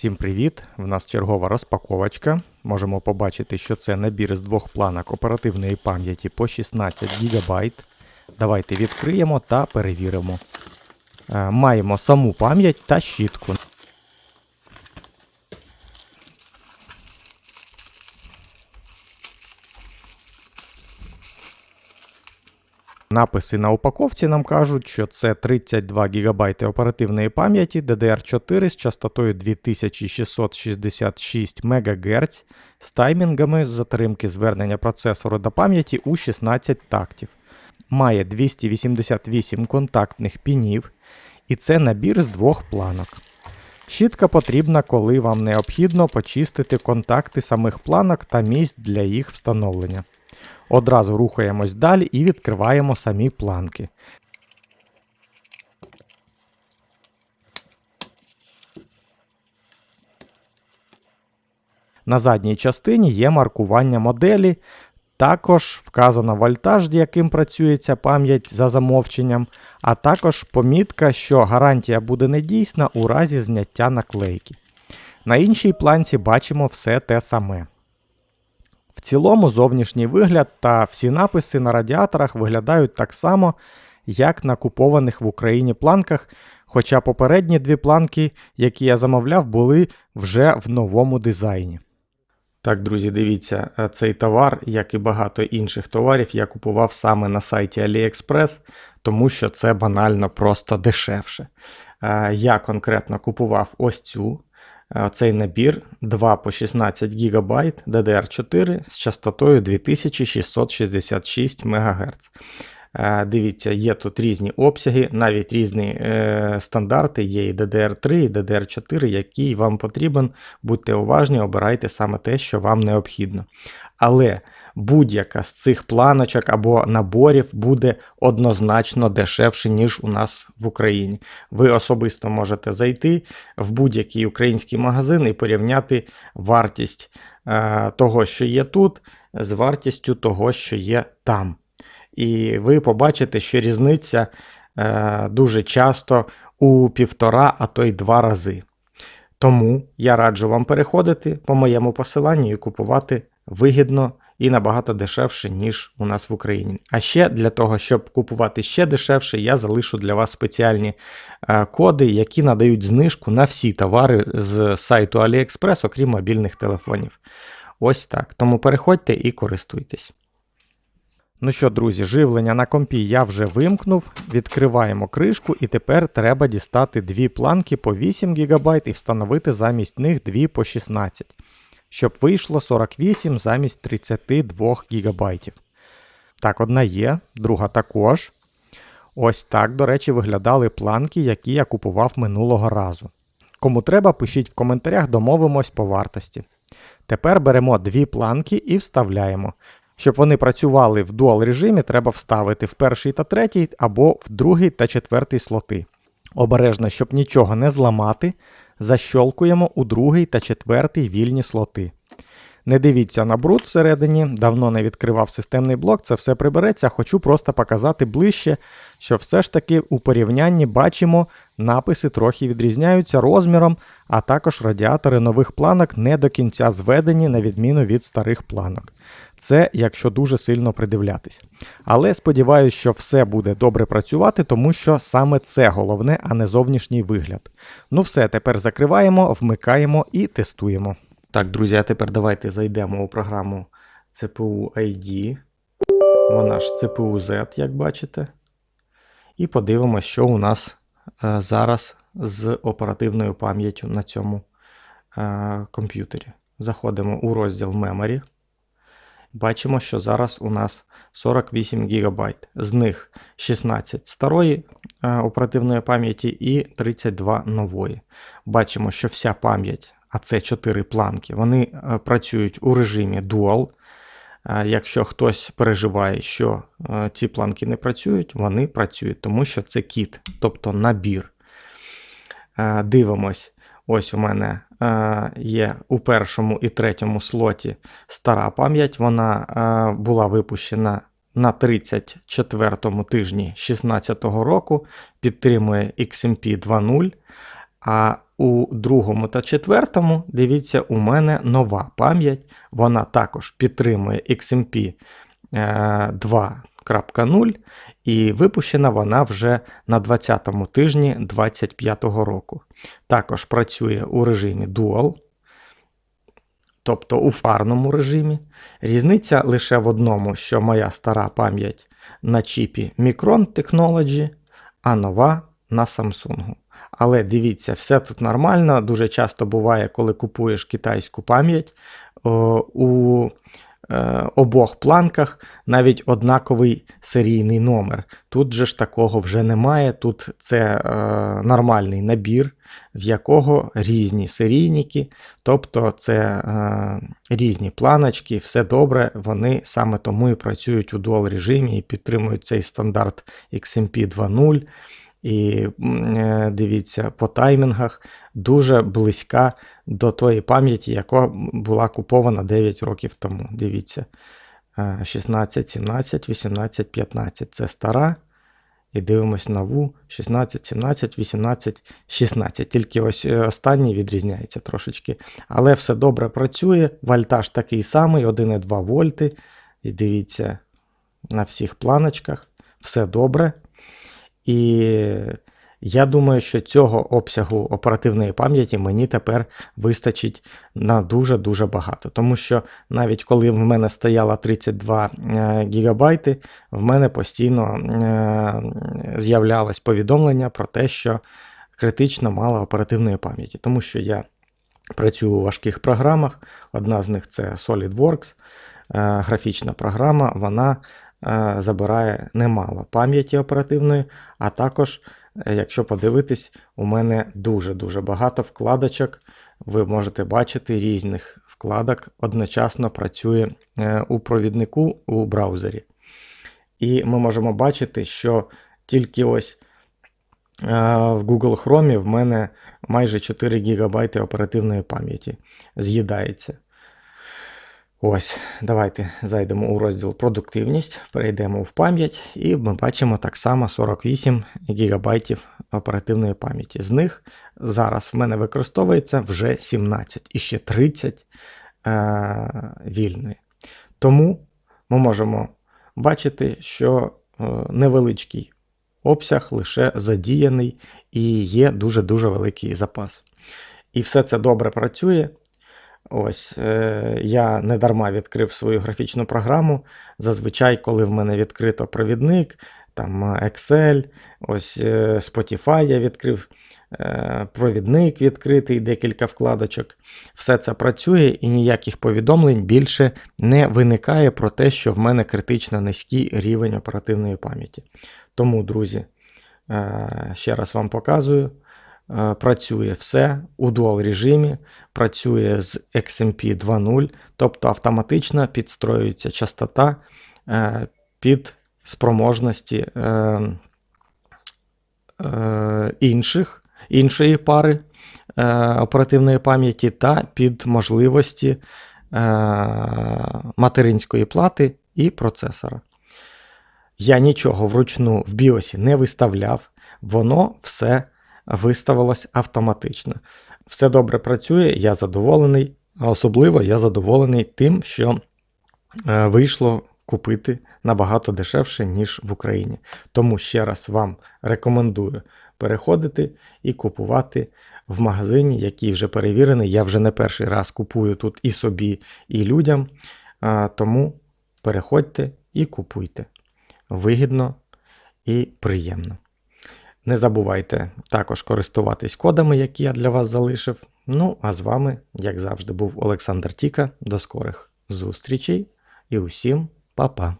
Всім привіт! В нас чергова розпаковочка. Можемо побачити, що це набір з двох планок оперативної пам'яті по 16 ГБ. Давайте відкриємо та перевіримо. Е, Маємо саму пам'ять та щітку. Написи на упаковці нам кажуть, що це 32 ГБ оперативної пам'яті DDR4 з частотою 2666 МГц з таймінгами затримки звернення процесору до пам'яті у 16 тактів. Має 288 контактних пінів, і це набір з двох планок. Щітка потрібна, коли вам необхідно почистити контакти самих планок та місць для їх встановлення. Одразу рухаємось далі і відкриваємо самі планки. На задній частині є маркування моделі. Також вказано вольтаж, яким працює ця пам'ять за замовченням, а також помітка, що гарантія буде недійсна у разі зняття наклейки. На іншій планці бачимо все те саме. В цілому зовнішній вигляд та всі написи на радіаторах виглядають так само, як на купованих в Україні планках, хоча попередні дві планки, які я замовляв, були вже в новому дизайні. Так, друзі, дивіться, е, цей товар, як і багато інших товарів, я купував саме на сайті AliExpress, тому що це банально просто дешевше. Е, Я конкретно купував ось цю. Е, Цей набір 2 по 16 ГБ DDR4 з частотою 2666 МГц. Е, Дивіться, є тут різні обсяги, навіть різні е, стандарти, є і DDR3, і DDR4, який вам потрібен. Будьте уважні, обирайте саме те, що вам необхідно. Але будь-яка з цих планочок або наборів буде однозначно дешевше, ніж у нас в Україні. Ви особисто можете зайти в будь-який український магазин і порівняти вартість е, того, що є тут, з вартістю того, що є там. І ви побачите, що різниця е, дуже часто у півтора, а то й два рази. Тому я раджу вам переходити по моєму посиланню і купувати вигідно і набагато дешевше, ніж у нас в Україні. А ще для того, щоб купувати ще дешевше, я залишу для вас спеціальні е, коди, які надають знижку на всі товари з сайту AliExpress, окрім мобільних телефонів. Ось так. Тому переходьте і користуйтесь. Ну що, друзі, живлення на компі я вже вимкнув. Відкриваємо кришку, і тепер треба дістати дві планки по 8 ГБ і встановити замість них дві по 16, щоб вийшло 48 замість 32 ГБ. Так, одна є, друга також. Ось так, до речі, виглядали планки, які я купував минулого разу. Кому треба, пишіть в коментарях, домовимось по вартості. Тепер беремо дві планки і вставляємо. Щоб вони працювали в дуал режимі, треба вставити в перший та третій або в другий та четвертий слоти. Обережно, щоб нічого не зламати, защолкуємо у другий та четвертий вільні слоти. Не дивіться на бруд всередині, давно не відкривав системний блок, це все прибереться, хочу просто показати ближче, що все ж таки у порівнянні бачимо, написи трохи відрізняються розміром, а також радіатори нових планок не до кінця зведені, на відміну від старих планок. Це якщо дуже сильно придивлятись. Але сподіваюся, що все буде добре працювати, тому що саме це головне, а не зовнішній вигляд. Ну все, тепер закриваємо, вмикаємо і тестуємо. Так, друзі, а тепер давайте зайдемо у програму CPU ID. Вона ж CPU Z, як бачите. І подивимося, що у нас е, зараз з оперативною пам'яттю на цьому е, комп'ютері. Заходимо у розділ Memory. Бачимо, що зараз у нас 48 ГБ. З них 16 старої е, оперативної пам'яті і 32 нової. Бачимо, що вся пам'ять, а це 4 планки, вони е, працюють у режимі Dual. Е, Якщо хтось переживає, що е, ці планки не працюють, вони працюють, тому що це кіт, тобто набір. Дивимось. Ось у мене є у першому і третьому слоті стара пам'ять. Вона була випущена на 34 тижні 2016 року, підтримує XMP 2.0. А у другому та четвертому, дивіться, у мене нова пам'ять. Вона також підтримує XMP е, 2.0 і випущена вона вже на 20-му тижні 25-го року. Також працює у режимі Dual, тобто у фарному режимі. Різниця лише в одному, що моя стара пам'ять на чіпі Micron Technology, а нова на Samsung. Але дивіться, все тут нормально. Дуже часто буває, коли купуєш китайську пам'ять. У е, обох планках навіть однаковий серійний номер. Тут же ж такого вже немає. Тут це е, нормальний набір, в якого різні серійники, тобто це е, різні планочки, все добре. Вони саме тому і працюють у дуал режимі і підтримують цей стандарт XMP 2.0. І е, дивіться, по таймінгах дуже близька до тої пам'яті, яка була купована 9 років тому. Дивіться, е, 16, 17, 18, 15 це стара. І дивимось нову 16, 17, 18, 16. Тільки ось е, останній відрізняється трошечки. Але все добре працює. Вольтаж такий самий, 1,2 вольти. І дивіться на всіх планочках. Все добре. І я думаю, що цього обсягу оперативної пам'яті мені тепер вистачить на дуже-дуже багато. Тому що навіть коли в мене стояло 32 е, гігабайти, в мене постійно е, з'являлось повідомлення про те, що критично мало оперативної пам'яті. Тому що я працюю у важких програмах. Одна з них це SolidWorks, е, графічна програма, вона забирає немало пам'яті оперативної, а також, е, якщо подивитись, у мене дуже-дуже багато вкладочок. Ви можете бачити різних вкладок одночасно працює е, у провіднику у браузері. І ми можемо бачити, що тільки ось е, в Google Chrome в мене майже 4 ГБ оперативної пам'яті з'їдається. Ось, давайте зайдемо у розділ продуктивність, перейдемо в пам'ять, і ми бачимо так само 48 ГБ оперативної пам'яті. З них зараз в мене використовується вже 17 і ще 30 е, вільної. Тому ми можемо бачити, що е, невеличкий обсяг лише задіяний і є дуже-дуже великий запас. І все це добре працює. Ось е, я не дарма відкрив свою графічну програму. Зазвичай, коли в мене відкрито провідник, там Excel, ось е, Spotify я відкрив, е, провідник відкритий, декілька вкладочок. Все це працює і ніяких повідомлень більше не виникає про те, що в мене критично низький рівень оперативної пам'яті. Тому, друзі, ще раз вам показую. Е, Працює все у дуал режимі, працює з XMP 2.0, тобто автоматично підстроюється частота е, під спроможності е, інших, іншої пари оперативної пам'яті та під можливості материнської плати і процесора. Я нічого вручну в BIOS не виставляв, воно все виставилось автоматично. Все добре працює, я задоволений, а особливо я задоволений тим, що е, вийшло купити набагато дешевше, ніж в Україні. Тому ще раз вам рекомендую переходити і купувати в магазині, який вже перевірений. Я вже не перший раз купую тут і собі, і людям. Тому переходьте і купуйте. Вигідно і приємно. Не забувайте також користуватись кодами, які я для вас залишив. Ну, а з вами, як завжди, був Олександр Тіка. До скорих зустрічей і усім па-па!